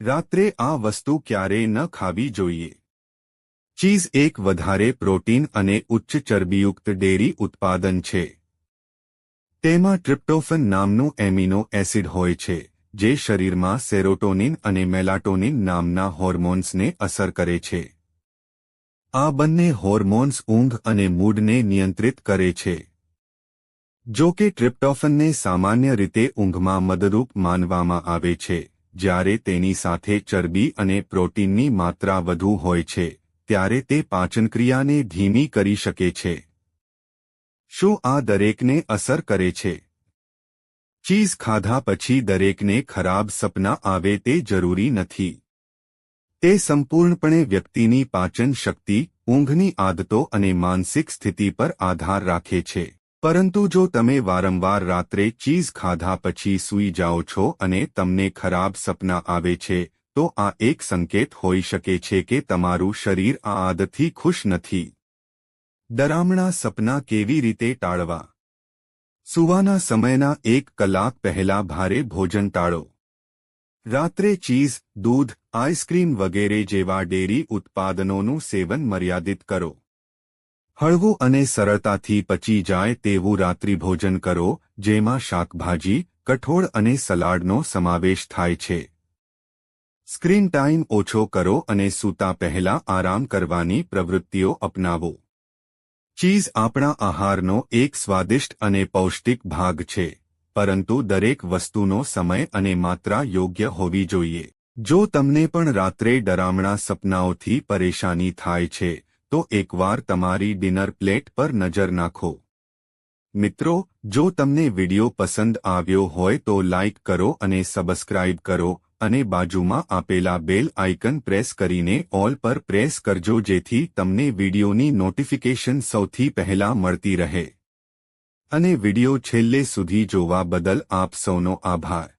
રાત્રે આ વસ્તુ ક્યારેય ન ખાવી જોઈએ. ચીઝ એક વધારે પ્રોટીન અને ઉચ્ચ ચરબીયુક્ત ડેરી ઉત્પાદન છે. તેમાં ટ્રિપ્ટોફન નામનું એમિનો એસિડ હોય છે, જે શરીરમાં સેરોટોનિન અને મેલાટોનિન નામના હોર્મોન્સને અસર કરે છે. આ બંને હોર્મોન્સ ઊંઘ અને મૂડને નિયંત્રિત કરે છે. જો કે ટ્રિપ્ટોફનને સામાન્ય રીતે ઊંઘમાં મદદરૂપ માનવામાં આવે છે. જ્યારે તેની સાથે ચરબી અને પ્રોટીનની માત્રા વધુ હોય છે, ત્યારે તે પાચનક્રિયાને ધીમી કરી શકે છે. શું આ દરેકને અસર કરે છે? ચીઝ ખાધા પછી દરેકને ખરાબ સપના આવે તે જરૂરી નથી. તે સંપૂર્ણપણે વ્યક્તિની પાચન શક્તિ ઊંઘની આદતો અને માનસિક સ્થિતિ પર આધાર રાખે છે. પરંતુ જો તમે વારંવાર રાત્રે ચીઝ ખાધા પછી સૂઈ જાઓ છો અને તમને ખરાબ સપના આવે છે, તો આ એક સંકેત હોઈ શકે છે કે તમારું શરીર આ આદતથી ખુશ નથી. ડરામણા સપના કેવી રીતે ટાળવા? સુવાના સમયના એક કલાક પહેલા ભારે ભોજન ટાળો. રાત્રે ચીઝ, દૂધ, આઈસ્ક્રીમ વગેરે જેવા ડેરી ઉત્પાદનોનું સેવન મર્યાદિત કરો. હળવું અને સરળતાથી પચી જાય તેવું રાત્રિભોજન કરો, જેમાં શાકભાજી, કઠોળ અને સલાડનો સમાવેશ થાય છે. સ્ક્રીન ટાઈમ ઓછો કરો અને સૂતા પહેલા આરામ કરવાની પ્રવૃત્તિઓ અપનાવો. ચીઝ આપણા આહારનો એક સ્વાદિષ્ટ અને પૌષ્ટિક ભાગ છે, પરંતુ દરેક વસ્તુનો સમય અને માત્રા યોગ્ય હોવી જોઈએ. જો તમને પણ રાત્રે ડરામણા સપનાઓથી પરેશાની થાય છે તો એકવાર તમારી ડિનર પ્લેટ પર નજર નાખો. મિત્રો, જો તમને વિડિયો પસંદ આવ્યો હોય તો લાઇક કરો અને સબસ્ક્રાઇબ કરો અને બાજુમાં આપેલા બેલ આઇકન પ્રેસ કરીને ઓલ પર પ્રેસ કરજો જેથી તમને વિડિયોની નોટિફિકેશન સૌથી પહેલા મળતી રહે. અને વિડિયો છેલ્લે સુધી જોવા બદલ આપ સૌનો આભાર.